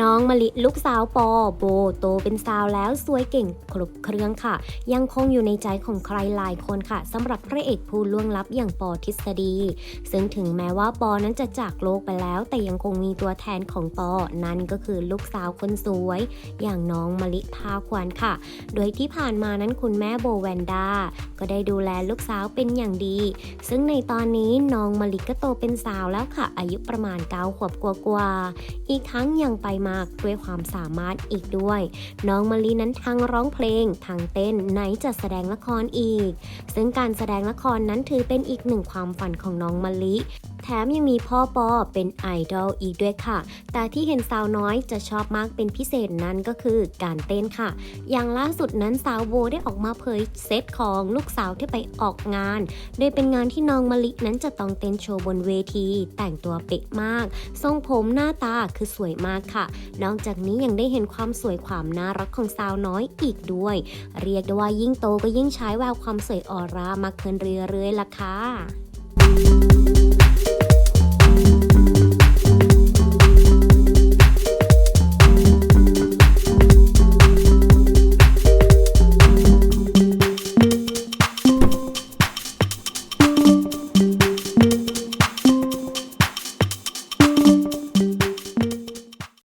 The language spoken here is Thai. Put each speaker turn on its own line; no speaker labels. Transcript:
น้องมะลิลูกสาวปอโบโตเป็นสาวแล้วสวยเก่งครบเครื่องค่ะ ยังคงอยู่ในใจของใครหลายคนค่ะสำหรับพระเอกผู้ล่วงลับอย่างปอทฤษฎี ซึ่งถึงแม้ว่าปอนั้นจะจากโลกไปแล้ว แต่ยังคงมีตัวแทนของปอนั่นก็คือลูกสาวคนสวย อย่างน้องมะลิพาควันค่ะ โดยที่ผ่านมานั้นคุณแม่โบแวนด้า ก็ได้ดูแลลูกสาวเป็นอย่างดี ซึ่งในตอนนี้น้องมาลิก็โตเป็นสาวแล้วค่ะ อายุประมาณ9ขวบกว่าๆอีกทั้งยังไปมากด้วยความสามารถอีกด้วย น้องมาลินั้นทั้งร้องเพลงทั้งเต้นไหนจะแสดงละครอีก ซึ่งการแสดงละครนั้นถือเป็นอีกหนึ่งความฝันของน้องมาลิ ถมยังมีพ่อปอเป็นไอดอลอีกด้วยค่ะ แต่ที่เห็นสาวน้อยจะชอบมากเป็นพิเศษนั้นก็คือการเต้นค่ะ อย่างล่าสุดนั้นสาวโบได้ออกมาเผยเซตของลูกสาวที่ไปออกงาน โดยเป็นงานที่น้องมะลินั้นจะต้องเต้นโชว์บนเวที แต่งตัวเป๊ะมาก ทรงผมหน้าตาคือสวยมากค่ะ นอกจากนี้ยังได้เห็นความสวยความน่ารักของสาวน้อยอีกด้วย เรียกได้ว่ายิ่งโตก็ยิ่งใช้แววความสวยออร่ามากขึ้นเรื่อยๆล่ะค่ะ